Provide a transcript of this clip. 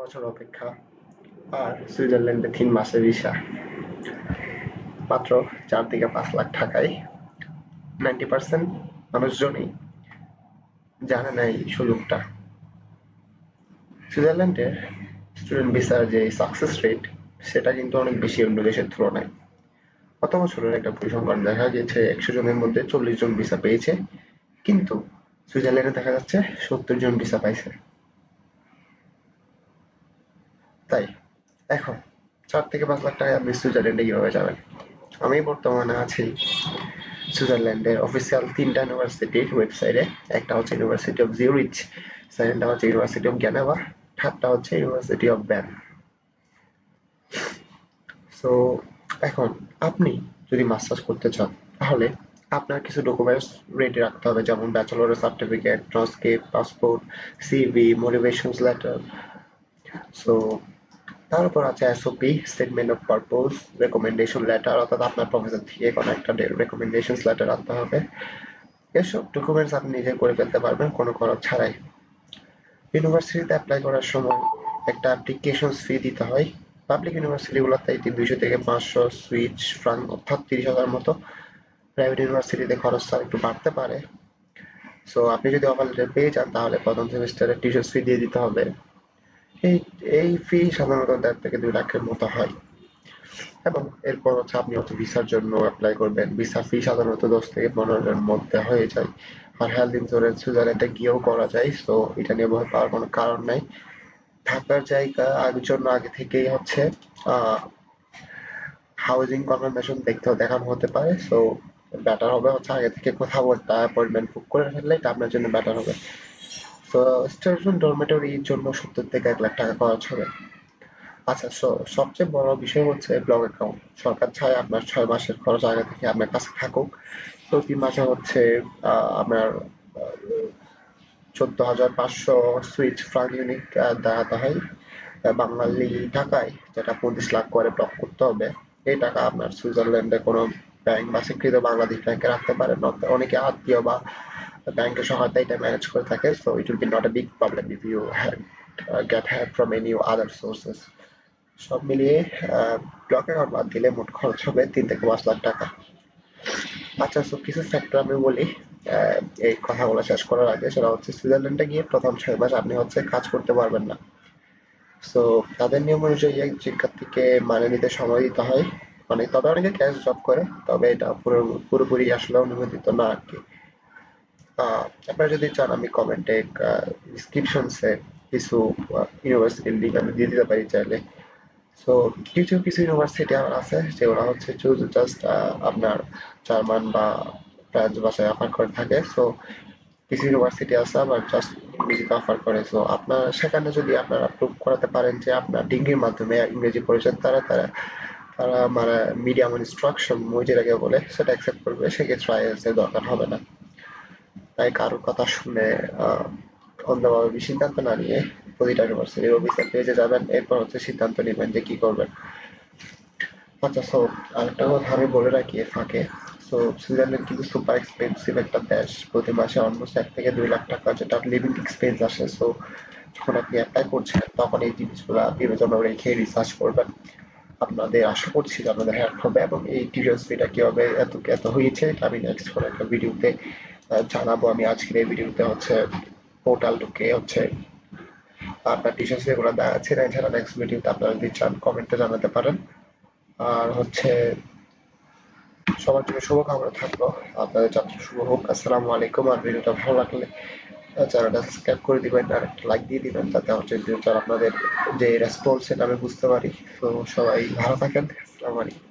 বছর অপেক্ষা আর সুইজারল্যান্ডে তিন মাসের ভিসা মাত্র চার থেকে পাঁচ লাখ টাকায় নাইনটি পার্সেন্ট মানুষজনই জানে না এই সুযোগটা। সুইজারল্যান্ডের স্টুডেন্ট ভিসার যে সাকসেস রেট সেটা কিন্তু অনেক বেশি অন্য দেশের তুলনায়। গত বছরের একটা পরিসংখ্যান দেখা গেছে, একশো জনের মধ্যে চল্লিশ জন ভিসা পেয়েছে, কিন্তু সুইজারল্যান্ডে দেখা যাচ্ছে সত্তর জন ভিসা পাইছে। তাই। এখন, চার থেকে পাঁচ লাখ টাকায় আপনি সুইজারল্যান্ডে কীভাবে যাবেন? আমি বর্তমানে আছি সুইজারল্যান্ডের অফিসিয়াল তিনটা ইউনিভার্সিটির ওয়েবসাইটে একটা হচ্ছে ইউনিভার্সিটি অফ জিউরিচ সেকেন্ডটা হচ্ছে ইউনিভার্সিটি অফ গ্যানেভা থার্ডটা হচ্ছে ইউনিভার্সিটি অফ ব্যান সো এখন আপনি যদি মাস্টার্স করতে চান, তাহলে আপনার কিছু ডকুমেন্টস রেডি রাখতে হবে, যেমন ব্যাচেলরের certificate transcript passport CV motivation letter so তারপর আছে SOP statement of purpose recommendation letter অর্থাৎ আপনার প্রফেসর থেকে কোনো একটা রেকমেন্ডেশন লেটার আনতে হবে। এসব ডকুমেন্টস আপনি নিজে করে ফেলতে পারবেন, কোনো খরচ ছাড়াই। ইউনিভার্সিটিতে অ্যাপ্লাই করার সময় একটা অ্যাপ্লিকেশন ফি দিতে হয়। পাবলিক ইউনিভার্সিটিগুলোতে এই দুইশো থেকে পাঁচশো সুইচ ফ্রাঙ্ক অর্থাৎ তিরিশ হাজার মতো। প্রাইভেট ইউনিভার্সিটিতে খরচটা একটু বাড়তে পারে। সো আপনি যদি অফার লেটার পেয়ে যান, তাহলে প্রথম সেমিস্টারে টিউশন ফি দিয়ে দিতে হবে। এই এই ফি সাধারণত দেড় থেকে দুই লাখের মতো হয়। এবং এরপর হচ্ছে আপনি হচ্ছে ভিসার জন্য অ্যাপ্লাই করবেন। ভিসার ফি সাধারণত দশ থেকে পনেরো হাজারের মধ্যে হয়ে যায়। আর হেলথ ইন্স্যুরেন্স সুইজারল্যান্ডে গিয়েও করা যায় তো এটা নিয়ে ভয় পাওয়ার কোনো কারণ নাই। থাকার জায়গা আগের জন্য আগে থেকেই হচ্ছে হাউজিং কনফার্মেশন দেখতে দেখানো হতে পারে সো বেটার হবে হচ্ছে আগে থেকে কোথাও একটা অ্যাপয়েন্টমেন্ট বুক করে ফেললে এটা আপনার জন্য বেটার হবে। তো স্টেশন ডরমেটরির জন্য সত্তর থেকে এক লাখ টাকা খরচ হবে। আচ্ছা সো সবচেয়ে বড় বিষয় হচ্ছে ব্লগ অ্যাকাউন্ট সরকার চায় আপনার ছয় মাসের খরচ আগে থেকে আপনার কাছে থাকুক। প্রতি মাসে হচ্ছে আপনার চোদ্দ হাজার পাঁচশো সুইচ ফ্রাঙ্ক ইউনিট দেখাতে হয় বাঙালি টাকায় যেটা পঁচিশ লাখ করে ব্লক করতে হবে। এই টাকা আপনার সুইজারল্যান্ডে কোনো ব্যাংক বা স্বীকৃত বাংলাদেশ ব্যাংকে রাখতে পারেন অনেকে আত্মীয় বা ব্যাংকের সহায়তা এটা ম্যানেজ করে থাকে so it will be not a big problem if you get have from any other sources সব মিলিয়ে ব্লক অ্যাকাউন্ট বাদ দিলে মোট খরচ হবে তিন থেকে পাঁচ লাখ টাকা। আচ্ছা সো কিছু ফ্যাক্টর আমি বলি এই কথাগুলো শেষ করার আগে, সেটা হচ্ছে সুইজারল্যান্ডে গিয়ে প্রথম ছয় মাস আপনি হচ্ছে কাজ করতে পারবেন না। সো তাদের নিয়ম অনুযায়ী এক শিক্ষার্থীকে মানে নিতে সময় দিতে হয়। মানে তবে অনেকে ক্যাশ জব করে, তবে এটা পুরো, পুরোপুরি আসলে অনুমোদিত না আর কি। আপনারা যদি চান, আমি কমেন্টে ডিসক্রিপশনসে কিছু ইউনিভার্সিটির লিঙ্ক আমি দিয়ে দিতে পারি চাইলে। সো কিছু কিছু ইউনিভার্সিটি আমার আছে, যেগুলো হচ্ছে চুজ জাস্ট আপনার জার্মান বা ফ্রেঞ্চ ভাষায় অফার করে থাকে। সো কিছু ইউনিভার্সিটি আছে আবার জাস্ট ইংরেজিতে অফার করে। সো আপনার, সেখানে যদি আপনারা প্রুভ করাতে পারেন যে আপনার ডিগ্রির মাধ্যমে ইংরেজি পড়েছেন, তারা তারা তারা মানে মিডিয়াম ইনস্ট্রাকশন মই যেটাকে বলে, সেটা অ্যাকসেপ্ট করবে। সেক্ষেত্রে আইএলস এর দরকার হবে না। তাই কারোর কথা শুনে অন্ধভাবে সিদ্ধান্ত না নিয়ে প্রতিটা ইউনিভার্সিটির অফিসের পেজে যাবেন এরপর হচ্ছে সিদ্ধান্ত নেবেন যে কি করবেন। আচ্ছা সো আরেকটা কথা আমি বলে রাখি ফাঁকে। সো সুইজারল্যান্ড কিন্তু সুপার এক্সপেন্সিভ একটা দেশ। প্রতি মাসে অলমোস্ট এক থেকে দুই লাখ টাকা যেটা লিভিং এক্সপেন্স আসে। সো যখন আপনি অ্যাপ্লাই করছেন, তখন এই জিনিসগুলো বিবেচনা রেখে রিসার্চ করবেন। আপনাদের আশা করছি যে আপনাদের হেল্প হবে এবং এই টিউটোরিয়াল ফিটা কীভাবে এত এত হয়েছে আমি নেক্সট কোনো একটা ভিডিওতে জানাব আমি আজকের এই ভিডিওতে হচ্ছে পোর্টাল ঢুকে হচ্ছে, আপনার টিচার্স দেওয়া আছে না এছাড়া নেক্সট ভিডিওতে আপনারা যদি চান কমেন্টে জানাতে পারেন। আর হচ্ছে সবার জন্য শুভকামনা থাকল, আপনাদের যাত্রা শুভ হোক, আসসালামু আলাইকুম। আর ভিডিওটা ভালো লাগলে চ্যানেলটা সাবস্ক্রাইব করে দিবেন আর একটা লাইক দিয়ে দিবেন, যাতে হচ্ছে আপনাদের যে রেসপন্স সেটা আমি বুঝতে পারি। তো সবাই ভালো থাকেন, আসসালামু আলাইকুম।